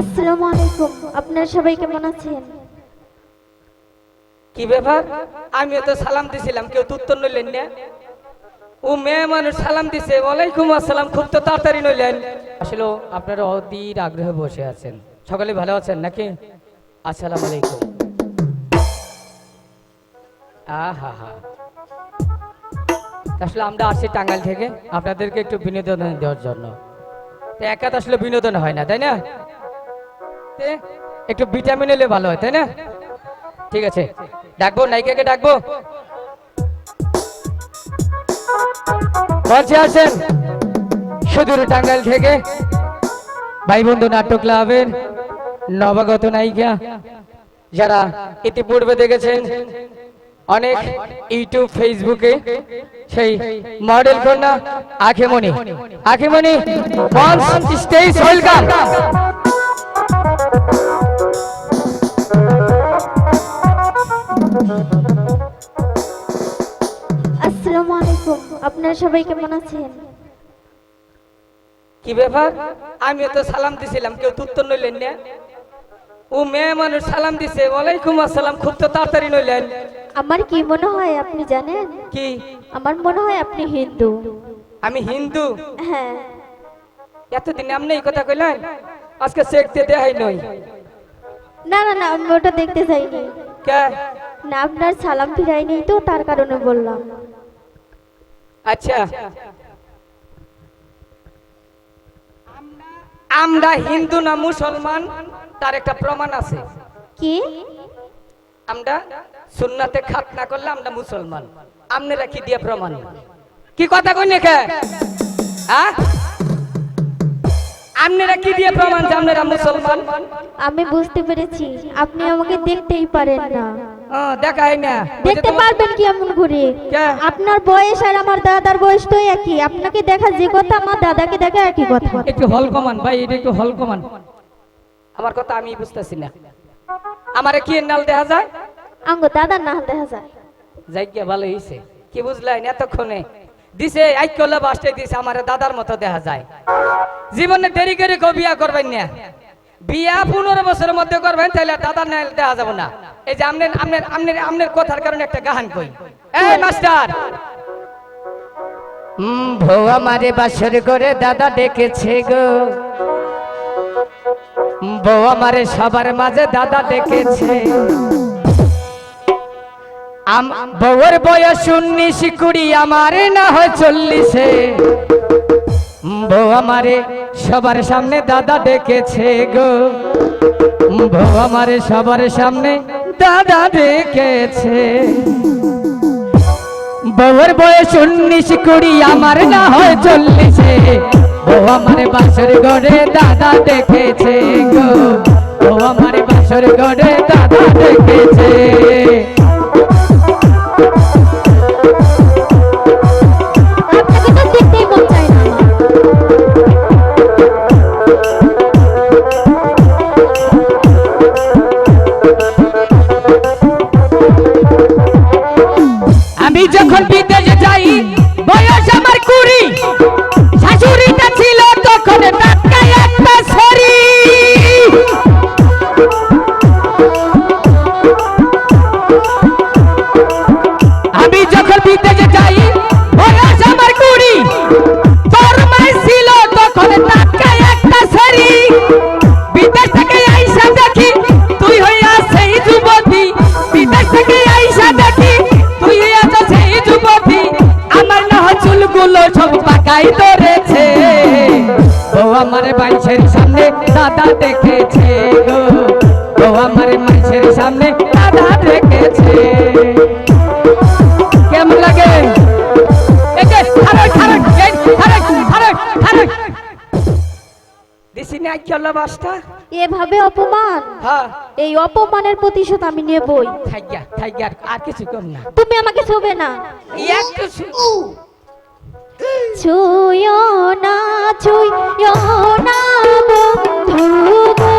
আসসালামু আলাইকুম। আপনারা সবাই কেমন আছেন? কি ব্যাপার? আমিও তো সালাম দিছিলাম কেউ উত্তর নইলেন না। ও মেয়ে মানুষ সালাম দিছে ওয়ালাইকুম আসসালাম খুব তো তাড়াতাড়ি নইলেন আসলে আপনারা অধীর আগ্রহে বসে আছেন। সকলে ভালো আছেন নাকি? আসসালামু আলাইকুম। আহা হা। আসলে আমরা আসছি টাঙ্গাইল থেকে আপনাদেরকে একটু বিনোদন দেওয়ার জন্য। তো একা তো আসলে বিনোদন হয় না তাই না? তে, একটু ভিটামিন এলে ভালো হয় তাই না? ঠিক আছে। ডাকবো নায়িকাকে ডাকবো। বলছে আসেন। সুদূর টাঙ্গাইল থেকে ভাই বন্ধু নাট্য ক্লাবের নবাগত নায়িকা যারা ইতিপূর্বে দেখেছেন অনেক ইউটিউব ফেসবুকে সেই মডেল কন্যা আখেমণি। আখেমণি স্টেজ ওয়েলকাম আসসালামু আলাইকুম। আপনারা সবাই কেমন আছেন? কি ব্যাপার? আমিও তো সালাম দিছিলাম কেউ উত্তর নইলেন না? ও মেয়ে মানুষ সালাম দিছে ওয়ালাইকুম আসসালাম খুব তো তাড়াতাড়ি নইলেন। আমার কি মনে হয় আপনি জানেন? কি? আমার মনে হয় আপনি হিন্দু। আমি হিন্দু? হ্যাঁ। এতদিন আপনি এই কথা কইলেন? আজকে চেক দিয়ে দেখাই নই। না না না আমি ওটা দেখতে চাইনি। কে? না আপনার সালাম ফিরাইনি তো তার কারণে বললাম। আচ্ছা। আমরা হিন্দু না মুসলমান তার একটা প্রমাণ আছে। কি? আমরা সুন্নাতে খাত না করলে আমরা মুসলমান। আপনারা কি দিয়ে প্রমাণ? কি কথা কই কে হ্যাঁ আপনারা কি দিয়ে প্রমাণ যে আপনারা মুসলমান? আমি বুঝতে পেরেছি। আপনি আমাকে দেখতেই পারেন না। দেখাই না। দেখতে পারবেন কি এমন করে আপনার বয়স আর আমার দাদার বয়স তো একই। আপনাকে দেখা যে কথা আমার দাদাকে দেখা একই কথা। একটু হল কমান ভাই এটা একটু হল কমান। আমার কথা আমি বুঝতেছি না। আমারে কি নাল দেখা যায়? আঙ্গ দাদার না দেখা যায়। ভালো হইছে। কি বুঝলেন এতক্ষণে? দিছে আইকলে বাসতে দিছে আমার দাদার মতো দেখা যায়। জীবনে দেরি করে কেউ বিয়া করবেন না। বিয়া পনেরো বছরের মধ্যে করবেন তাহলে দাদার নাইল দেখা যাবে না। এই যে আমনের আমনের আমনের আমনের কথার কারণে একটা কই। এই মাস্টার! বউ আমারে বাসর করে দাদা ডেকেছে গো। বউ আমারে সবার মাঝে দাদা ডেকেছে। বউয়ের বয়স উনিশ কুড়ি, আমারে না হয় চল্লিশে। বউ আমারে সবার সামনে দাদা ডেকেছে গো। বউ আমারে সবার সামনে দাদা ডেকেছে। বউর বয়স উনিশ, কুড়ি, আমার না হয় চল্লিশে। বউ আমার বাসর গড়ে দাদা দেখেছে গো। বউ আমার বাসর গড়ে দাদা ডেকেছে। আমার বাইশের সামনে দাদা দেখেছে গো ও আমার মাইশের সামনে দাদা দেখেছে। কেমন লাগে? এভাবে অপমান? হ্যাঁ। এই অপমানের প্রতিশোধ আমি নেবই। আর- কিছু কম না। তুমি আমাকে ছবে না। একটু ছুঁয়ো না ছুঁয়ো না বন্ধু গো।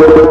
you.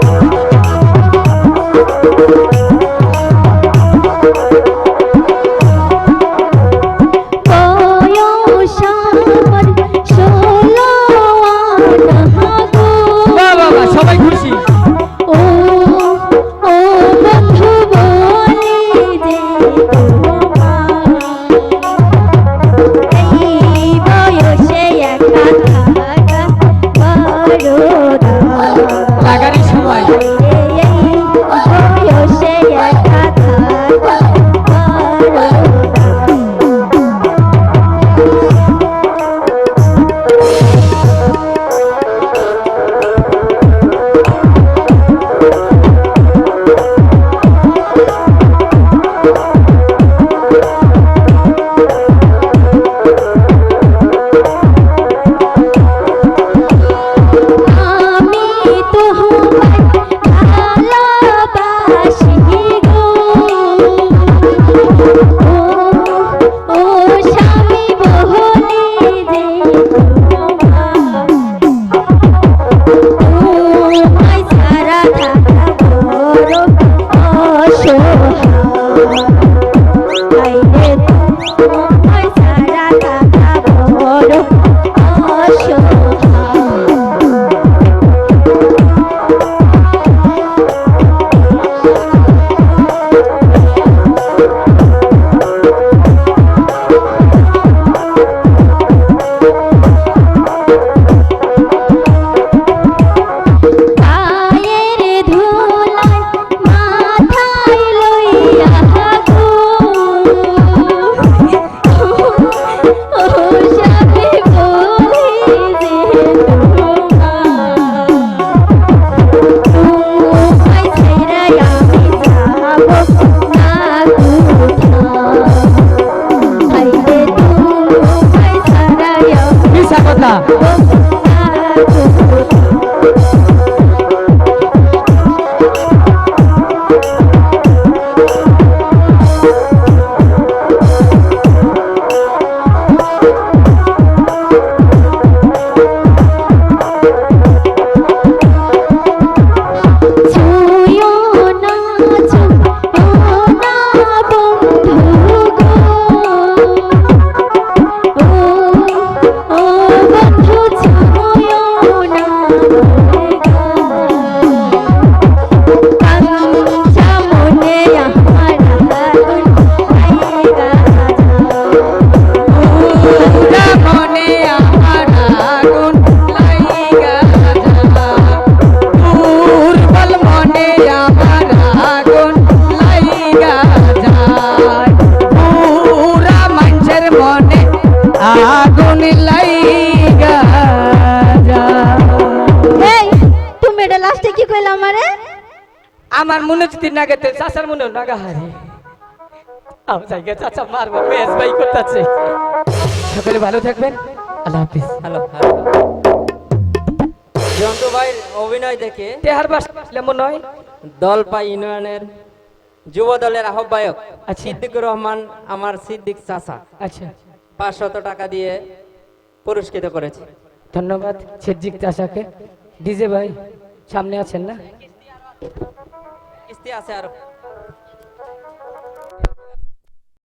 কইলা আমারে? আমার মনে যদি না গেতে চাচার মনে নাগা হারে। আম জায়গা চাচা মারবো ভাই করতেছে। সকলে ভালো থাকবেন। আল্লাহ হাফিজ। হ্যালো জন্টু ভাইয়ের অভিনয় দেখে তেহার বাস লেমন নয়। দলপা ইউনিয়নের যুব দলের আহ্বায়ক আচ্ছা। সিদ্দিকুর রহমান আমার সিদ্দিক চাচা। আচ্ছা। পাঁচশত টাকা দিয়ে পুরস্কৃত করেছে। ধন্যবাদ ছেজিক চাচাকে। ডিজে ভাই সামনে আছেন না? কিস্তি আছে আর।